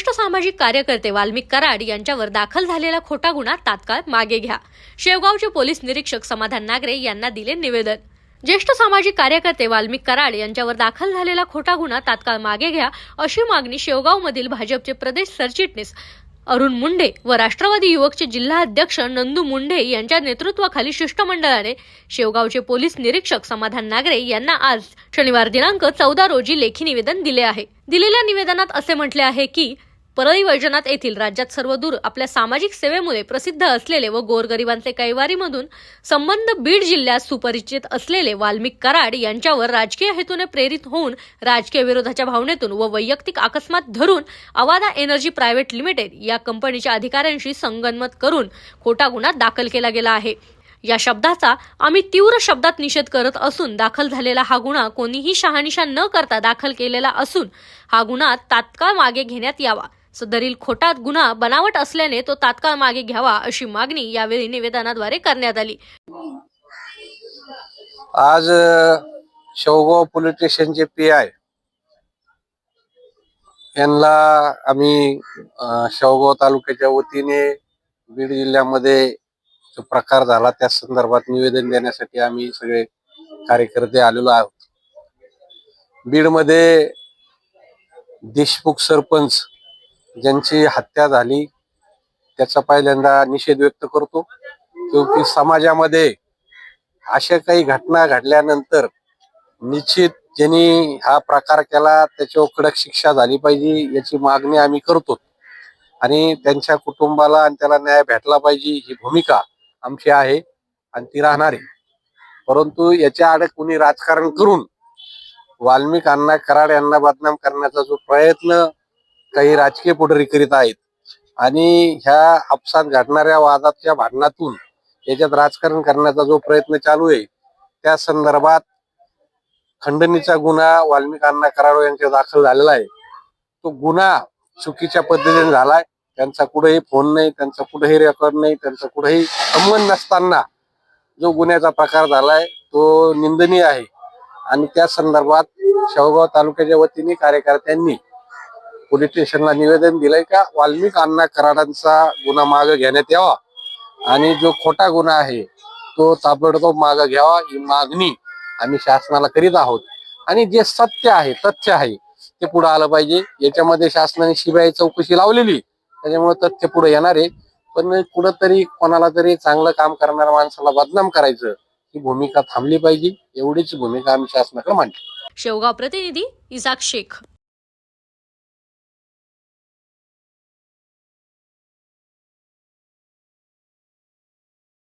सामाजिक कार्यकर्ते वाल्मिक कराड यांच्यावर दाखल झालेला खोटा गुन्हा तात्काळ मागे घ्या. शेवगावचे पोलीस निरीक्षक समाधान नागरे यांना दिले निवेदन. ज्येष्ठ सामाजिक कार्यकर्ते वाल्मिक कराड यांच्यावर दाखल झालेला खोटा गुन्हा तात्काळ मागे घ्या अशी मागणी शेवगावमधील भाजपचे प्रदेश सरचिटणीस अरुण मुंडे व राष्ट्रवादी युवकचे जिल्हा अध्यक्ष नंदू मुंडे यांच्या नेतृत्वाखाली शिष्टमंडळाने शेवगावचे पोलीस निरीक्षक समाधान नागरे यांना आज शनिवार दिनांक चौदा रोजी लेखी निवेदन दिले आहे. दिलेल्या निवेदनात असे म्हटले आहे की परळी वैजनाथ येथील राज्यात सर्वदूर आपल्या सामाजिक सेवेमुळे प्रसिद्ध असलेले व गोरगरिबांचे कैवारीमधून संबंध बीड जिल्ह्यात सुपरिचित असलेले वाल्मिक कराड यांच्यावर राजकीय हेतूने प्रेरित होऊन राजकीय विरोधाच्या भावनेतून व वैयक्तिक अकस्मात धरून अवादा एनर्जी प्रायव्हेट लिमिटेड या कंपनीच्या अधिकाऱ्यांशी संगनमत करून खोटा गुन्हा दाखल केला गेला आहे. या शब्दाचा आम्ही तीव्र शब्दात निषेध करत असून दाखल झालेला हा गुन्हा कोणीही शहानिशा न करता दाखल केलेला असून हा गुन्हा तात्काळ मागे घेण्यात यावा. सदरील खोटा गुन्हा बनावट असल्याने तो तात्काळ मागे घ्यावा अशी मागणी यावेळी निवेदनाद्वारे करण्यात आली. आज शेवगाव पोलीस स्टेशनचे पी आय यांना आम्ही शेवगाव तालुक्याच्या वतीने बीड जिल्ह्यामध्ये जो प्रकार झाला त्या संदर्भात निवेदन देण्यासाठी आम्ही सगळे कार्यकर्ते आलेलो आहोत. बीडमध्ये देशमुख सरपंच ज्यांची हत्या झाली त्याचा पहिल्यांदा निषेध व्यक्त करतो. क्योंकि समाजामध्ये अशा काही घटना घडल्यानंतर निश्चित ज्यांनी हा प्रकार केला त्याच्यावर कडक शिक्षा झाली पाहिजे याची मागणी आम्ही करतो. आणि त्यांच्या कुटुंबाला आणि त्याला न्याय भेटला पाहिजे ही भूमिका आमची आहे आणि ती राहणार आहे. परंतु याच्या आड कुणी राजकारण करून वाल्मिक अण्णा कराड यांना बदनाम करण्याचा जो प्रयत्न काही राजकीय पुढारी करीत आहेत. आणि ह्या आपसात घडणाऱ्या वादाच्या भांडणातून याच्यात राजकारण करण्याचा जो प्रयत्न चालू आहे त्या संदर्भात खंडणीचा गुन्हा वाल्मिकांना कराडो यांच्या दाखल झालेला आहे. तो गुन्हा चुकीच्या पद्धतीने झालाय. त्यांचा कुठेही फोन नाही त्यांचा कुठेही रेकॉर्ड नाही त्यांचा कुठेही संबंध नसताना जो गुन्ह्याचा प्रकार झालाय तो निंदनीय आहे. आणि त्या संदर्भात शेवगाव तालुक्याच्या वतीने कार्यकर्त्यांनी पोलीस स्टेशनला निवेदन दिलंय का? वाल्मिक अण्णा कराडांचा गुन्हा मागे घेण्यात यावा. आणि जो खोटा गुन्हा आहे तो ताबडतोब मागे घ्यावा ही मागणी आम्ही शासनाला करीत आहोत. आणि जे सत्य आहे तथ्य आहे ते पुढे आलं पाहिजे. याच्यामध्ये शासनाने सीबीआय चौकशी लावलेली त्याच्यामुळे तथ्य पुढे येणार आहे. पण कुठंतरी कोणाला तरी चांगलं काम करणाऱ्या माणसाला बदनाम करायचं ही भूमिका थांबली पाहिजे. एवढीच भूमिका आम्ही शासनाकडे मांडली. शेवगाव प्रतिनिधी इजाक शेख.